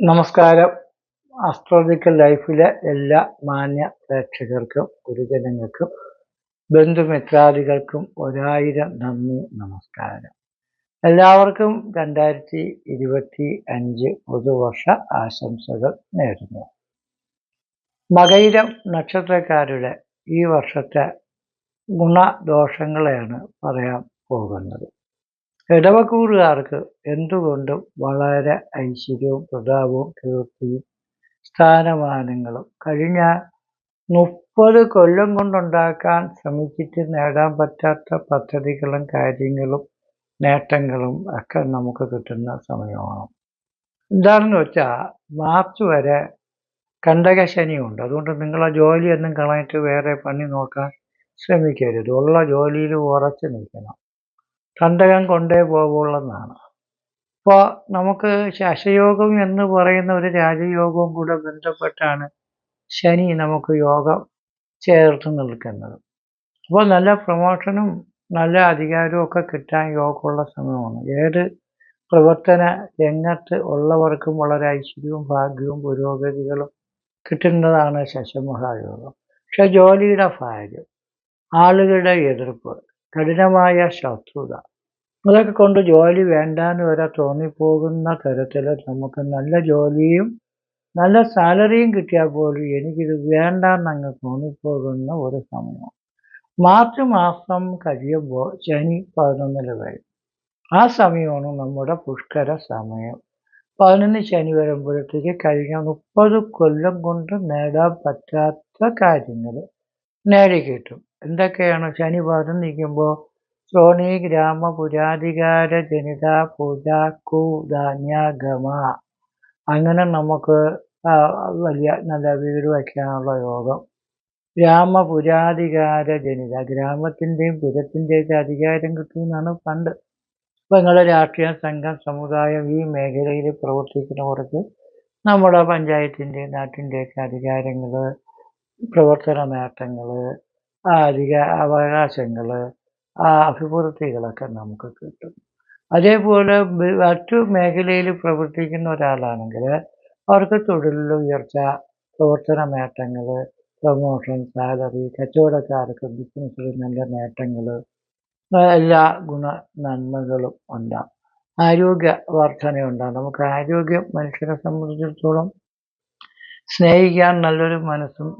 നമസ്കാരം. അസ്ട്രോളജിക്കൽ ലൈഫിലെ എല്ലാ മാന്യ പ്രേക്ഷകർക്കും ഗുരുജനങ്ങൾക്കും ബന്ധുമിത്രാദികൾക്കും ഒരായിരം നന്ദി നമസ്കാരം. എല്ലാവർക്കും രണ്ടായിരത്തി ഇരുപത്തി അഞ്ച് പുതുവർഷ ആശംസകൾ നേരുന്നു. മകയിരം നക്ഷത്രക്കാരുടെ ഈ വർഷത്തെ ഗുണദോഷങ്ങളെയാണ് പറയാൻ പോകുന്നത്. ഇടവക്കൂറുകാർക്ക് എന്തുകൊണ്ടും വളരെ ഐശ്വര്യവും പ്രതാപവും കീർത്തിയും സ്ഥാനമാനങ്ങളും കഴിഞ്ഞ മുപ്പത് കൊല്ലം കൊണ്ടുണ്ടാക്കാൻ ശ്രമിച്ചിട്ട് നേടാൻ പറ്റാത്ത പദ്ധതികളും കാര്യങ്ങളും നേട്ടങ്ങളും ഒക്കെ നമുക്ക് കിട്ടുന്ന സമയമാണ്. എന്താണെന്ന് വെച്ചാൽ മാർച്ച് വരെ കണ്ടകശനിയുണ്ട് അതുകൊണ്ട് നിങ്ങൾ നിങ്ങളെ ജോലിയൊന്നും കളഞ്ഞിട്ട് വേറെ പണി നോക്കാൻ ശ്രമിക്കരുത്. ഉള്ള ജോലിയിൽ ഉറച്ചു നിൽക്കണം. കണ്ടകം കൊണ്ടേ പോകുള്ളെന്നാണ് അപ്പോൾ നമുക്ക് ശശയോഗം എന്ന് പറയുന്ന ഒരു രാജയോഗവും കൂടെ ബന്ധപ്പെട്ടാണ് ശനി നമുക്ക് യോഗം ചേർത്ത് നിൽക്കുന്നത്. അപ്പോൾ നല്ല പ്രൊമോഷനും നല്ല അധികാരവും ഒക്കെ കിട്ടാൻ യോഗമുള്ള സമയമാണ്. ഏത് പ്രവർത്തന രംഗത്ത് ഉള്ളവർക്കും വളരെ ഐശ്വര്യവും ഭാഗ്യവും പുരോഗതികളും കിട്ടുന്നതാണ് ശശമഹായോഗം. പക്ഷെ ജോലിയുടെ ഭാഗ്യം ആളുകളുടെ എതിർപ്പ് കഠിനമായ ശത്രുത. അതൊക്കെ കൊണ്ട് ജോലി വേണ്ടാന്ന് വരെ തോന്നിപ്പോകുന്ന തരത്തിൽ നമുക്ക് നല്ല ജോലിയും നല്ല സാലറിയും കിട്ടിയാൽ പോലും എനിക്കിത് വേണ്ടാന്ന് അങ്ങ് തോന്നിപ്പോകുന്ന ഒരു സമയം. മാർച്ച് മാസം കഴിയുമ്പോൾ ശനി പതിനൊന്നിൽ വരും. ആ സമയമാണ് നമ്മുടെ പുഷ്കര സമയം. പതിനൊന്ന് ശനി വരുമ്പോഴത്തേക്ക് കഴിഞ്ഞ മുപ്പത് കൊല്ലം കൊണ്ട് നേടാൻ പറ്റാത്ത കാര്യങ്ങൾ നേടിക്കിട്ടും എന്തൊക്കെയാണ് ശനി നീക്കുമ്പോൾ ശ്രോണി ഗ്രാമ പുരാധികാര ജനിത പൂജാക്കു ധാന്യാഗമ അങ്ങനെ നമുക്ക് വലിയ നല്ല വീട് വയ്ക്കാനുള്ള യോഗം. ഗ്രാമ പുരാധികാര ജനിത ഗ്രാമത്തിന്റെയും പുരത്തിന്റെയൊക്കെ അധികാരം കിട്ടുമെന്നാണ് പണ്ട്. ഇപ്പം നിങ്ങളുടെ രാഷ്ട്രീയ സംഘം സമുദായം ഈ മേഖലയിൽ പ്രവർത്തിക്കുന്നവർക്ക് നമ്മുടെ പഞ്ചായത്തിന്റെയും നാട്ടിന്റെയൊക്കെ അധികാരങ്ങൾ പ്രവർത്തന നേട്ടങ്ങൾ അധിക അവകാശങ്ങൾ ആ അഭിവൃദ്ധികളൊക്കെ നമുക്ക് കിട്ടും. അതേപോലെ മറ്റു മേഖലയിൽ പ്രവർത്തിക്കുന്ന ഒരാളാണെങ്കിൽ അവർക്ക് തൊഴിലിൽ ഉയർച്ച പ്രവർത്തന നേട്ടങ്ങൾ പ്രൊമോഷൻ സാലറി കച്ചവടക്കാർക്ക് ബിസിനസ്സിൽ നല്ല നേട്ടങ്ങൾ എല്ലാ ഗുണ നന്മകളും ഉണ്ടാകും ആരോഗ്യ വർധനയുണ്ടാകും നമുക്ക് ആരോഗ്യം മനുഷ്യനെ സംബന്ധിച്ചിടത്തോളം സ്നേഹിക്കാൻ നല്ലൊരു മനസ്സും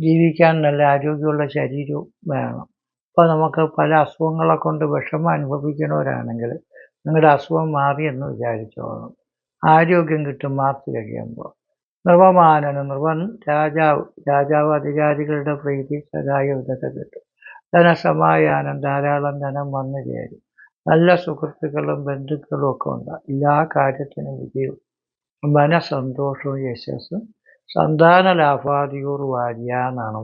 ജീവിക്കാൻ നല്ല ആരോഗ്യമുള്ള ശരീരവും വേണം. അപ്പോൾ നമുക്ക് പല അസുഖങ്ങളെ കൊണ്ട് വിഷമം അനുഭവിക്കുന്നവരാണെങ്കിൽ നിങ്ങളുടെ അസുഖം മാറി എന്ന് വിചാരിച്ചോളണം. ആരോഗ്യം കിട്ടും മാർച്ച് കഴിയുമ്പോൾ നിർവമാനനം നിർവൻ രാജാവ് രാജാവ് അധികാരികളുടെ പ്രീതി സഹായം ഇതൊക്കെ കിട്ടും. ധനസമായാനം ധാരാളം ധനം വന്നു ചേരും. നല്ല സുഹൃത്തുക്കളും ബന്ധുക്കളും ഒക്കെ ഉണ്ടാകും എല്ലാ കാര്യത്തിനും വിജയവും. മനസന്തോഷവും യശസ്സും സന്താന ലാഭാദിയോർ വാര്യ എന്നാണ്.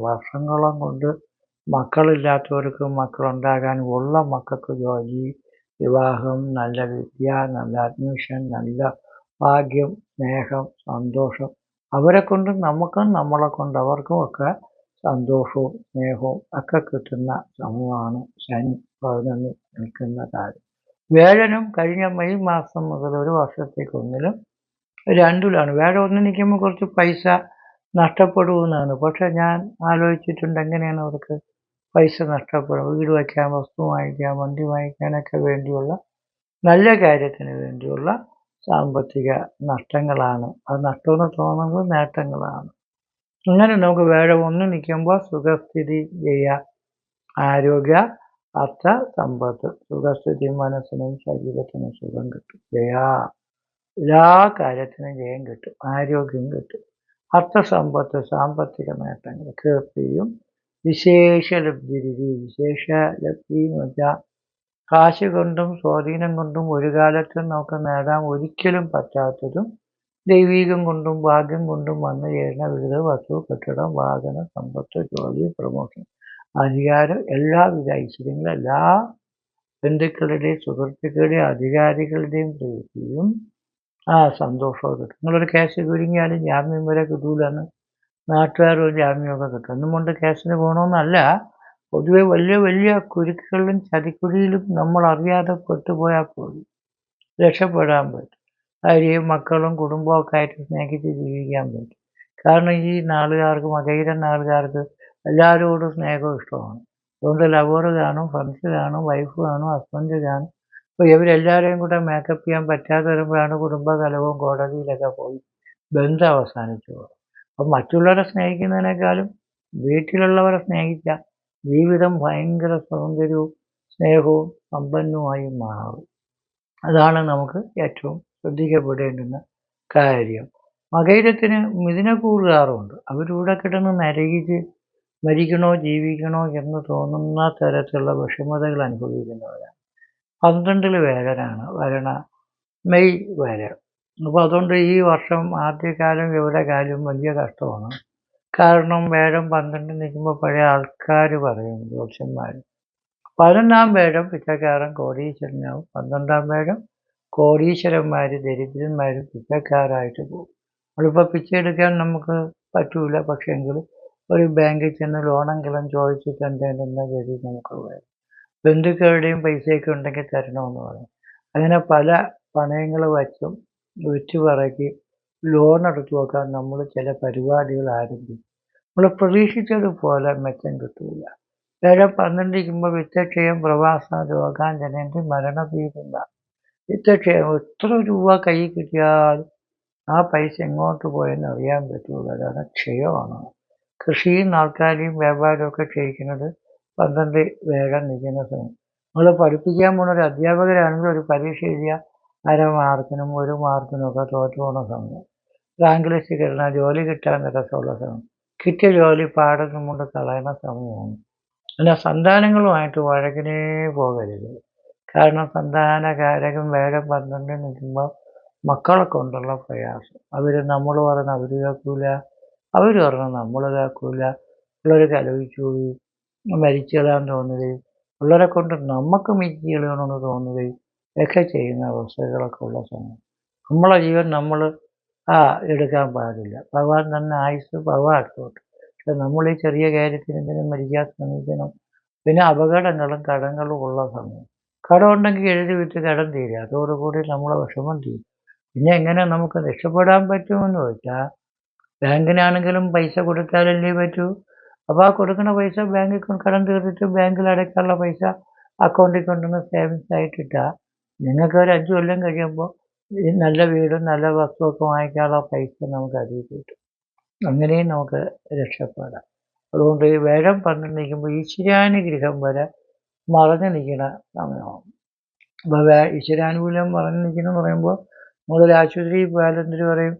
കൊണ്ട് മക്കളില്ലാത്തവർക്ക് മക്കളുണ്ടാകാൻ ഉള്ള മക്കൾക്ക് ജോലി വിവാഹം നല്ല വിദ്യ നല്ല അഡ്മിഷൻ നല്ല ഭാഗ്യം സ്നേഹം സന്തോഷം. അവരെ കൊണ്ട് നമുക്കും നമ്മളെ കൊണ്ട് അവർക്കും ഒക്കെ സന്തോഷവും സ്നേഹവും ഒക്കെ കിട്ടുന്ന സമയമാണ് ശനി പതിനൊന്ന് നിൽക്കുന്ന കാര്യം. വേഴനും കഴിഞ്ഞ മെയ് മാസം മുതൽ ഒരു വർഷത്തേക്കൊന്നിലും രണ്ടിലാണ്. വേറെ ഒന്ന് നിൽക്കുമ്പോൾ കുറച്ച് പൈസ നഷ്ടപ്പെടുമെന്നാണ്. പക്ഷെ ഞാൻ ആലോചിച്ചിട്ടുണ്ട് എങ്ങനെയാണ് അവർക്ക് പൈസ നഷ്ടപ്പെടും വീട് വയ്ക്കാൻ വസ്തു വാങ്ങിക്കാൻ വണ്ടി വാങ്ങിക്കാനൊക്കെ വേണ്ടിയുള്ള നല്ല കാര്യത്തിന് വേണ്ടിയുള്ള സാമ്പത്തിക നഷ്ടങ്ങളാണ്. അത് നഷ്ടമെന്ന് തോന്നുന്നത് നേട്ടങ്ങളാണ്. അങ്ങനെ നമുക്ക് വേറെ ഒന്ന് നിൽക്കുമ്പോൾ സുഖസ്ഥിതി ചെയ്യുക ആരോഗ്യ അർത്ഥ സമ്പത്ത്. സുഖസ്ഥിതി മനസ്സിനും ശരീരത്തിനും സുഖം കിട്ടും. എല്ലാ കാര്യത്തിനും ജയം കിട്ടും ആരോഗ്യം കിട്ടും. അർത്ഥസമ്പത്ത് സാമ്പത്തിക നേട്ടങ്ങൾ കീർത്തിയും വിശേഷ ലബ്ധി വിശേഷ ലബ്ധി എന്ന് വെച്ചാൽ കാശ് കൊണ്ടും സ്വാധീനം കൊണ്ടും ഒരു കാലത്തും നമുക്ക് നേടാൻ ഒരിക്കലും പറ്റാത്തതും ദൈവീകം കൊണ്ടും ഭാഗ്യം കൊണ്ടും വന്നു ചേരുന്ന വിവിധ വസ്തു കെട്ടിടം വാഹനം സമ്പത്ത് ജോലി പ്രമോഷൻ അധികാരം എല്ലാവിധ ഐശ്വര്യങ്ങളും എല്ലാ ബന്ധുക്കളുടെയും സുഹൃത്തുക്കളുടെയും അധികാരികളുടെയും പ്രീതിയും ആ സന്തോഷമൊക്കെ കിട്ടും. നിങ്ങളൊരു കേസ് കുരുങ്ങിയാലും ജാമ്യം വരെ കിട്ടൂലെന്ന് നാട്ടുകാരും ജാമ്യമൊക്കെ കിട്ടും. ഒന്നും കൊണ്ട് കേസിന് പോകണമെന്നല്ല പൊതുവെ വലിയ വലിയ കുരുക്കുകളിലും ചതിക്കുഴിയിലും നമ്മൾ അറിയാതെ പെട്ടുപോയാൽ പോയി രക്ഷപ്പെടാൻ പറ്റും. ഭാര്യയും മക്കളും കുടുംബവും ഒക്കെ ആയിട്ട് സ്നേഹിച്ച് ജീവിക്കാൻ പറ്റും. കാരണം ഈ നാളുകാർക്ക് മകയിര നാളുകാർക്ക് എല്ലാവരോടും സ്നേഹവും ഇഷ്ടമാണ്. അതുകൊണ്ട് ലവർ കാണും ഫ്രണ്ട്സ് കാണും വൈഫ് കാണും ഹസ്ബൻഡ് കാണും. അപ്പോൾ ഇവരെല്ലാവരെയും കൂടെ മേക്കപ്പ് ചെയ്യാൻ പറ്റാതെ വരുമ്പോഴാണ് കുടുംബകലവും കോടതിയിലൊക്കെ പോയി ബന്ധം അവസാനിച്ചു അപ്പം മറ്റുള്ളവരെ സ്നേഹിക്കുന്നതിനേക്കാളും വീട്ടിലുള്ളവരെ സ്നേഹിച്ച ജീവിതം ഭയങ്കര സൗന്ദര്യവും സ്നേഹവും സമ്പന്നവുമായി മാറും. അതാണ് നമുക്ക് ഏറ്റവും ശ്രദ്ധിക്കപ്പെടേണ്ടുന്ന കാര്യം. മകയിരത്തിന് മിഥുനക്കൂറുകാറുണ്ട് അവരിവിടെ കിടന്ന് നരകിച്ച് മരിക്കണോ ജീവിക്കണോ എന്ന് തോന്നുന്ന തരത്തിലുള്ള വിഷമതകൾ അനുഭവിക്കുന്നവരാണ്. പന്ത്രണ്ടിൽ വേഴനാണ് വരണ മെയ് വരെ അപ്പോൾ അതുകൊണ്ട് ഈ വർഷം ആദ്യകാലം കാലം വലിയ കഷ്ടമാണ്. കാരണം വേഴം പന്ത്രണ്ട് നിൽക്കുമ്പോൾ പഴയ ആൾക്കാർ പറയും ജ്യോത്സ്യന്മാർ പതിനൊന്നാം വേഴം പിച്ചക്കാരൻ കോടീശ്വരനാവും. പന്ത്രണ്ടാം വേഴം കോടീശ്വരന്മാർ ദരിദ്രന്മാരും പിച്ചക്കാരായിട്ട് പോകും. നമ്മളിപ്പോൾ പിച്ചയെടുക്കാൻ നമുക്ക് പറ്റൂല. പക്ഷേങ്കിൽ ഒരു ബാങ്കിൽ ചെന്ന് ലോണെങ്കിലും ചോദിച്ചിട്ട് എന്തെങ്കിലും ഗതി നമുക്ക് വരും ബന്ധുക്കളുടെയും പൈസയൊക്കെ ഉണ്ടെങ്കിൽ തരണമെന്ന് പറഞ്ഞു. അങ്ങനെ പല പണയങ്ങൾ വച്ചും വിറ്റു പറക്കി ലോൺ എടുത്തു നോക്കാൻ നമ്മൾ ചില പരിപാടികൾ ആരംഭിക്കും നമ്മൾ പ്രതീക്ഷിച്ചതുപോലെ മെച്ചം കിട്ടില്ല വേറെ പന്ത്രണ്ടിരിക്കുമ്പോൾ വിത്തക്ഷയം പ്രവാസ രോഗാഞ്ജനേന്റെ മരണഭീതിണ്ട. വിത്തക്ഷയം എത്ര രൂപ കൈ കിട്ടിയാൽ ആ പൈസ എങ്ങോട്ട് പോയെന്ന് അറിയാൻ പറ്റുള്ളൂ അതാണ് ക്ഷയമാണ്. കൃഷിയും ആൾക്കാരെയും വ്യാപാരമൊക്കെ ക്ഷയിക്കുന്നത് പന്ത്രണ്ട് വേഗം നിൽക്കുന്ന സമയം. നമ്മൾ പഠിപ്പിക്കാൻ പോണ ഒരു അധ്യാപകരാണെങ്കിൽ ഒരു പരീക്ഷ എഴുതിയ അര മാർക്കിനും ഒരു മാർക്കിനും ഒക്കെ തോറ്റു പോകുന്ന സമയം. റാങ്ക് ലിസ്റ്റ് കിട്ടണ ജോലി കിട്ടാൻ രസമുള്ള സമയം. കിട്ടിയ ജോലി പാടത്തും കൊണ്ട് കളയുന്ന സമയമാണ്. പിന്നെ സന്താനങ്ങളുമായിട്ട് വഴക്കിനേ പോകരുത്. കാരണം സന്താനകാരകം വേഗം പന്ത്രണ്ട് നിൽക്കുമ്പോൾ മക്കളെ കൊണ്ടുള്ള പ്രയാസം. അവർ നമ്മൾ പറഞ്ഞ അവർ കേൾക്കൂല അവർ പറഞ്ഞ നമ്മൾ കേൾക്കൂല. പിള്ളേർ കലോചിച്ചു പോയി. മരിച്ചിടാൻ തോന്നുകയും പിള്ളേരെ കൊണ്ട് നമുക്ക് മിച്ചി കളയണമെന്ന് തോന്നുകയും ഒക്കെ ചെയ്യുന്ന അവസ്ഥകളൊക്കെ ഉള്ള സമയം. നമ്മളെ ജീവൻ നമ്മൾ ആ എടുക്കാൻ പാടില്ല. ഭഗവാൻ തന്നെ ആയുസ് ഭഗവാനോട്ട് പക്ഷെ നമ്മൾ ഈ ചെറിയ കാര്യത്തിന് എന്തെങ്കിലും മരിക്കാൻ ശ്രമിക്കണം. പിന്നെ അപകടങ്ങളും കടങ്ങളും ഉള്ള സമയം. കടം ഉണ്ടെങ്കിൽ എഴുതി വിറ്റ് കടം തീരുക അതോടുകൂടി നമ്മളെ വിഷമം തീരും. പിന്നെ എങ്ങനെ നമുക്ക് രക്ഷപ്പെടാൻ പറ്റുമെന്ന് ചോദിച്ചാൽ ബാങ്കിനാണെങ്കിലും പൈസ കൊടുത്താലല്ലേ പറ്റൂ. അപ്പോൾ ആ കൊടുക്കുന്ന പൈസ ബാങ്കിൽ കടം തീർത്തിട്ട് ബാങ്കിൽ അടയ്ക്കാനുള്ള പൈസ അക്കൗണ്ടിൽ കൊണ്ടുവന്ന് സേവിങ്സ് ആയിട്ടിട്ടാൽ നിങ്ങൾക്ക് ഒരു അഞ്ച് കൊല്ലം കഴിയുമ്പോൾ ഈ നല്ല വീടും നല്ല വസ്തുവൊക്കെ വാങ്ങിക്കാനുള്ള പൈസ നമുക്ക് അതിൽ കിട്ടും. അങ്ങനെയും നമുക്ക് രക്ഷപ്പെടാം. അതുകൊണ്ട് ഈ വേഴം പന്ത്രണ്ട് നിൽക്കുമ്പോൾ ഈശ്വരാനുഗ്രഹം വരെ മറഞ്ഞു നിൽക്കുന്ന സമയമാണ്. അപ്പോൾ ഈശ്വരാനുകൂല്യം മറഞ്ഞു നിൽക്കുന്നു പറയുമ്പോൾ നമ്മളൊരു ആശുപത്രിയിൽ പോയാൽ എന്തിനു പറയും?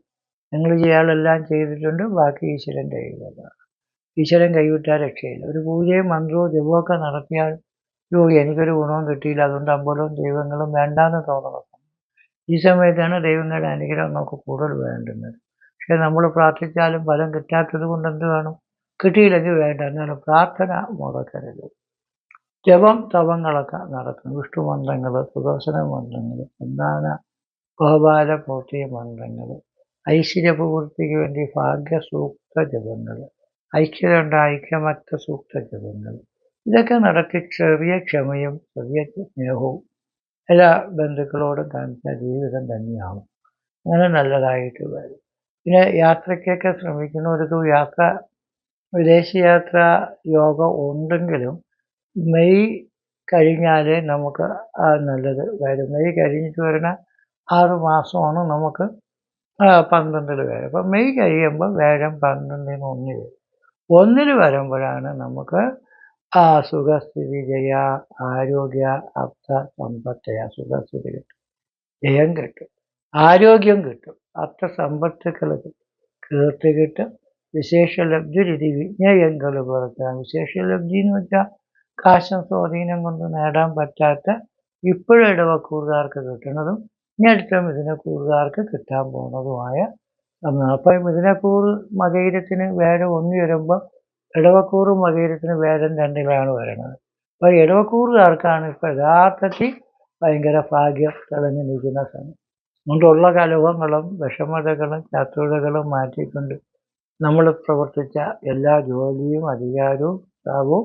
നിങ്ങൾ ചെയ്യാളെല്ലാം ചെയ്തിട്ടുണ്ട് ബാക്കി ഈശ്വരന്റെ കയ്യിലാണ് ഈശ്വരൻ കൈവിട്ടാൽ രക്ഷയില്ല. ഒരു പൂജയും മന്ത്രവും ജപമൊക്കെ നടത്തിയാൽ യോ എനിക്കൊരു ഗുണവും കിട്ടിയില്ല. അതുകൊണ്ട് അമ്പലവും ദൈവങ്ങളും വേണ്ടാന്ന് തോന്നണം. ഈ സമയത്താണ് ദൈവങ്ങളുടെ അനുഗ്രഹം നമുക്ക് കൂടുതൽ വേണ്ടുന്നത്. പക്ഷെ നമ്മൾ പ്രാർത്ഥിച്ചാലും ഫലം കിട്ടാത്തത് കൊണ്ട് എന്ത് വേണം? കിട്ടിയില്ലെങ്കിൽ വേണ്ട. എന്നാലും പ്രാർത്ഥന മുടക്കരുത്. ജപം തപങ്ങളൊക്കെ നടക്കുന്നു വിഷ്ണു മന്ത്രങ്ങൾ സുദർശന മന്ത്രങ്ങൾ സന്താന ഗോപാല പൂർത്തി മന്ത്രങ്ങൾ ഐശ്വര്യപൂർത്തിക്ക് വേണ്ടി ഭാഗ്യസൂക്ത ജപങ്ങൾ ഐക്യതയുണ്ട ഐക്യമറ്റ സൂക്ത ജപങ്ങൾ ഇതൊക്കെ നടത്തി ചെറിയ ക്ഷമയും ചെറിയ സ്നേഹവും എല്ലാ ബന്ധുക്കളോടും കാണിച്ച ജീവിതം തന്നെയാവും അങ്ങനെ നല്ലതായിട്ട് വരും. പിന്നെ യാത്രയ്ക്കൊക്കെ ശ്രമിക്കുന്ന ഒരു യാത്ര വിദേശയാത്ര യോഗ ഉണ്ടെങ്കിലും മെയ് കഴിഞ്ഞാലേ നമുക്ക് നല്ലത് വരും. മെയ് കഴിഞ്ഞിട്ട് വരുന്ന ആറ് മാസമാണ് നമുക്ക് പന്ത്രണ്ടിൽ വരും. അപ്പം മെയ് കഴിയുമ്പോൾ വേഗം പന്ത്രണ്ടിന് ഒന്നിൽ വരും. ഒന്നിൽ വരുമ്പോഴാണ് നമുക്ക് ആ സുഖസ്ഥിതി ജയ ആരോഗ്യ അർത്ഥ സമ്പത്തയ സുഖസ്ഥിതി കിട്ടും. ജയം കിട്ടും. ആരോഗ്യം കിട്ടും. അർത്ഥ സമ്പത്തുക്കൾ കിട്ടും കീർത്തി കിട്ടും വിശേഷലബ്ധി രീതി വിജ്ഞയങ്ങൾ പുറത്താം വിശേഷലബ്ധി എന്ന് വെച്ചാൽ കാശം സ്വാധീനം കൊണ്ട് നേടാൻ പറ്റാത്ത ഇപ്പോഴും ഇടവക്കൂറുകാർക്ക് കിട്ടുന്നതും ഇനി ഇതിനെ കൂടുതലാർക്ക് കിട്ടാൻ പോകുന്നതുമായ അപ്പം മിഥുനക്കൂറ് മകയിരത്തിന് വേറെ ഒന്ന് വരുമ്പോൾ ഇടവക്കൂറ് മകയിരത്തിന് വേദം രണ്ടിലാണ് വരുന്നത്. അപ്പോൾ ഇടവക്കൂറുകാർക്കാണ് ഇപ്പോൾ യഥാർത്ഥത്തിൽ ഭയങ്കര ഭാഗ്യം തെളിഞ്ഞു നിൽക്കുന്ന സമയം. അതുകൊണ്ടുള്ള കലഹങ്ങളും വിഷമതകളും ശത്രുതകളും മാറ്റിക്കൊണ്ട് നമ്മൾ പ്രവർത്തിച്ച എല്ലാ ജോലിയും അധികാരവും സ്ഥാപവും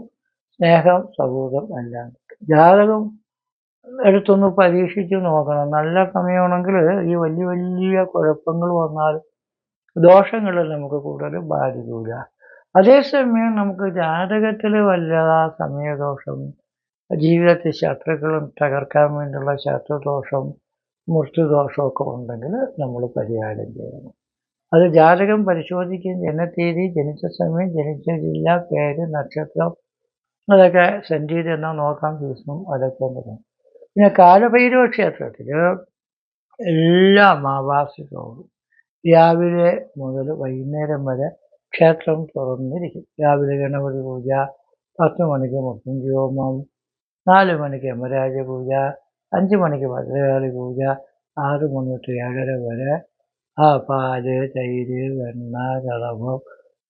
സ്നേഹം സൗഹൃദം എല്ലാം ജാതകം എടുത്തൊന്ന് പരീക്ഷിച്ച് നോക്കണം. നല്ല സമയമാണെങ്കിൽ ഈ വലിയ വലിയ കുഴപ്പങ്ങൾ വന്നാൽ ദോഷങ്ങൾ നമുക്ക് കൂടുതൽ ബാധിക്കില്ല അതേസമയം നമുക്ക് ജാതകത്തിൽ വല്ല സമയദോഷം ജീവിതത്തിൽ ശത്രുക്കളും തകർക്കാൻ വേണ്ടിയുള്ള ശത്രുദോഷം മൃത്യുദോഷമൊക്കെ ഉണ്ടെങ്കിൽ നമ്മൾ പരിഹാരം ചെയ്യണം. അത് ജാതകം പരിശോധിക്കുകയും ജനത്തീയതി ജനിച്ച സമയം ജനിച്ച ജില്ല പേര് നക്ഷത്രം അതൊക്കെ സെൻഡ് ചെയ്ത് എന്നാൽ നോക്കാം അതൊക്കെ അടയ്ക്കേണ്ടതും പിന്നെ കാലഭൈരവ ക്ഷേത്രത്തിൽ എല്ലാ അമാവാസ്യത്തോടും രാവിലെ മുതൽ വൈകുന്നേരം വരെ ക്ഷേത്രം തുറന്നിരിക്കും. രാവിലെ ഗണപതി പൂജ പത്ത് മണിക്ക് മുത്തഞ്ചി ഹോമം നാല് മണിക്ക് യമരാജ പൂജ അഞ്ച് മണിക്ക് ഭദ്രകാളി പൂജ ആറ് മണി തൊട്ട് ഏഴര വരെ ആ പാൽ തൈര് വെണ്ണ കളഭം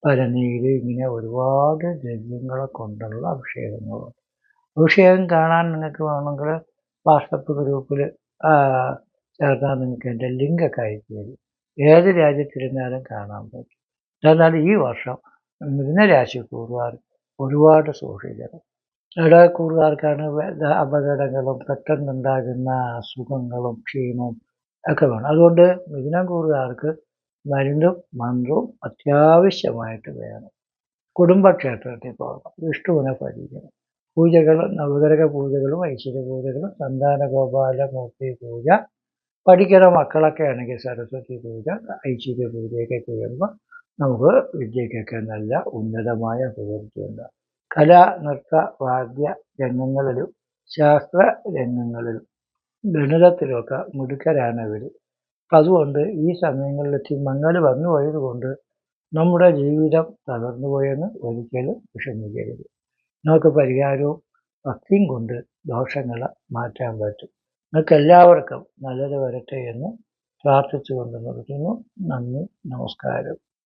പരനീര് ഇങ്ങനെ ഒരുപാട് ദ്രവ്യങ്ങളെ കൊണ്ടുള്ള അഭിഷേകങ്ങളുണ്ട്. അഭിഷേകം കാണാൻ നിങ്ങൾക്ക് വേണമെങ്കിൽ വാട്സപ്പ് ഗ്രൂപ്പിൽ ചേർന്നാൽ നിങ്ങൾക്ക് എന്റെ ലിങ്കൊക്കെ അയച്ചു തരും. ഏത് രാജ്യത്തിരുന്നാലും കാണാൻ പറ്റും. എന്നാൽ ഈ വർഷം മിഥുനരാശിക്കൂറുകാർ ഒരുപാട് സൂക്ഷിക്കണം. ഇടകൂറുകാർക്കാണ് അപകടങ്ങളും പെട്ടെന്നുണ്ടാകുന്ന അസുഖങ്ങളും ക്ഷീണവും ഒക്കെ വേണം. അതുകൊണ്ട് മിഥുനം കൂറുകാർക്ക് മരുന്നും മന്ത്രവും അത്യാവശ്യമായിട്ട് വേണം. കുടുംബക്ഷേത്രത്തിൽ പോകണം. വിഷ്ണുവിനെ പഠിക്കണം പൂജകൾ നവഗ്രഹ പൂജകളും ഐശ്വര്യ പൂജകളും സന്താന ഗോപാല മൂർത്തി പൂജ പഠിക്കുന്ന മക്കളൊക്കെ ആണെങ്കിൽ സരസ്വതി പൂജ ഐശ്വര്യ പൂജയൊക്കെ ചെയ്യുമ്പോൾ നമുക്ക് വിദ്യയ്ക്കൊക്കെ നല്ല ഉന്നതമായ അഭിവൃദ്ധിയുണ്ട് കല നൃത്ത വാദ്യ രംഗങ്ങളിലും ശാസ്ത്ര രംഗങ്ങളിലും ഗണിതത്തിലുമൊക്കെ മിടുക്കരാണ് ഇവർ അപ്പം അതുകൊണ്ട് ഈ സമയങ്ങളിൽ മങ്ങൽ വന്നു പോയതുകൊണ്ട് നമ്മുടെ ജീവിതം തകർന്നു പോയെന്ന് ഒരിക്കലും വിഷമിക്കരുത്. നമുക്ക് പരിഹാരവും ഭക്തിയും കൊണ്ട് ദോഷങ്ങൾ മാറ്റാൻ പറ്റും. നിങ്ങൾക്ക് എല്ലാവർക്കും നല്ലത് വരട്ടെ എന്ന് പ്രാർത്ഥിച്ചുകൊണ്ട് നിർത്തുന്നു. നന്ദി നമസ്കാരം.